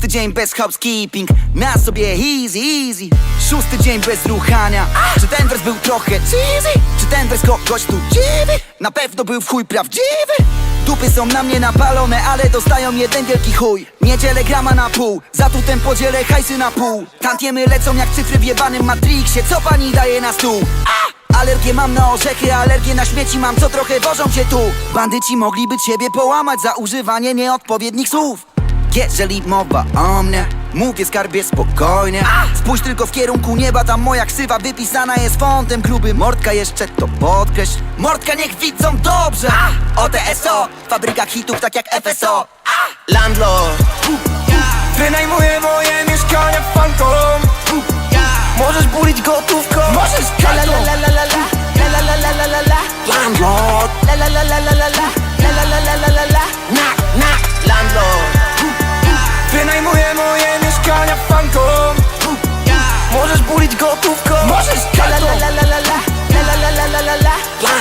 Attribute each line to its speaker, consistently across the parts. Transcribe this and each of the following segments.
Speaker 1: dzień bez housekeeping Na sobie easy, easy. Szósty dzień bez ruchania. Czy ten wers był trochę cheesy? Czy ten wers kogoś tu dziwi? Na pewno był w chuj prawdziwy. Dupy są na mnie napalone, ale dostają jeden wielki chuj. Nie dzielę grama na pół, za tutem podzielę hajsy na pół. Tantiemy lecą jak cyfry w jebanym Matrixie Co pani daje na stół? Alergię mam na orzechy, alergię na śmieci mam Co trochę wożą cię tu. Bandyci mogliby ciebie połamać za używanie nieodpowiednich słów jeżeli mowa o mnie Mówię skarbie spokojnie Spójrz tylko w kierunku nieba Tam moja ksywa wypisana jest fontem Gruby mordka jeszcze to podkreśl Mordka niech widzą dobrze OTSO Fabryka hitów tak jak FSO Landlord
Speaker 2: Wynajmuję moje mieszkania fantom Możesz bulić gotówką Możesz kartą
Speaker 1: Landlord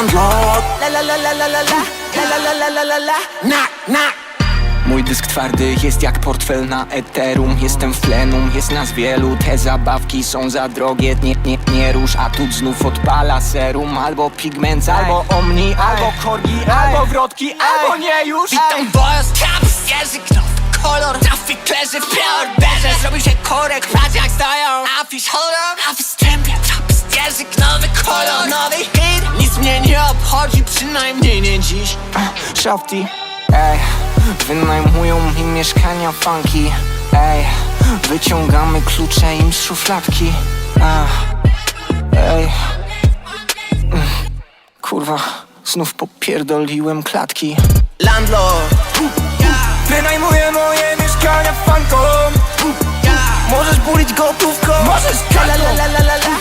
Speaker 2: Landlord Knock, knock
Speaker 3: Mój dysk twardy jest jak portfel na Ethereum. Jestem w plenum, jest nas wielu. Te zabawki są za drogie. Nie, nie, nie rusz, a tu znów odpala serum. Albo pigment, albo omni Albo korgi, albo wrotki, albo nie już.
Speaker 4: Witam was, kaps, język, nowy kolor. Trafik leży w białorberze Zrobił się korek, patrz jak stoją Afisz holder, a występie Traps, język, nowy kolor. Nowy hit, nic mnie nie obchodzi Przynajmniej nie dziś.
Speaker 3: Shafty, ej Wynajmują mi mieszkania funky. Ej, wyciągamy klucze im z szufladki. Ach, Ej. Kurwa, znów popierdoliłem klatki.
Speaker 1: Landlord
Speaker 2: Wynajmuję moje mieszkania fantom Możesz bulić gotówką. Możesz kartą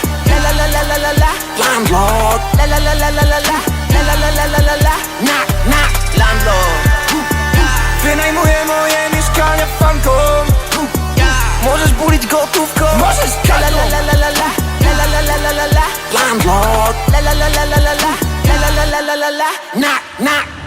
Speaker 1: out.
Speaker 2: La la
Speaker 1: la
Speaker 2: la la la la la la la la la
Speaker 1: la.
Speaker 2: Knock knock.